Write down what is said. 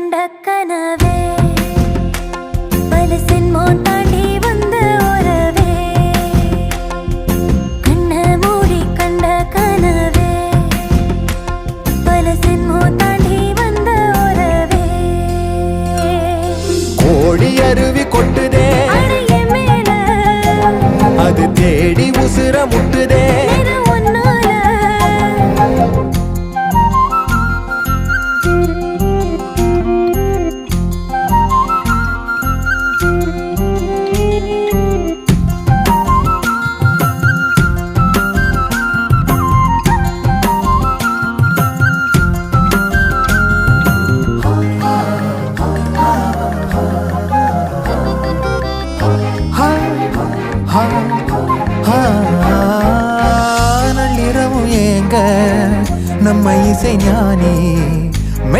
கண்ட கனவே பல சென்மோ தாண்டி வந்த உறவே கண்ண மூடி கண்ட கனவே பல சென்மோ தாண்டி வந்த உறவே. கோழி அருவி கொட்டுதே அது தேடி உசுர ஆனால் இரவு ஏங்க நம்ம இசை ஞானி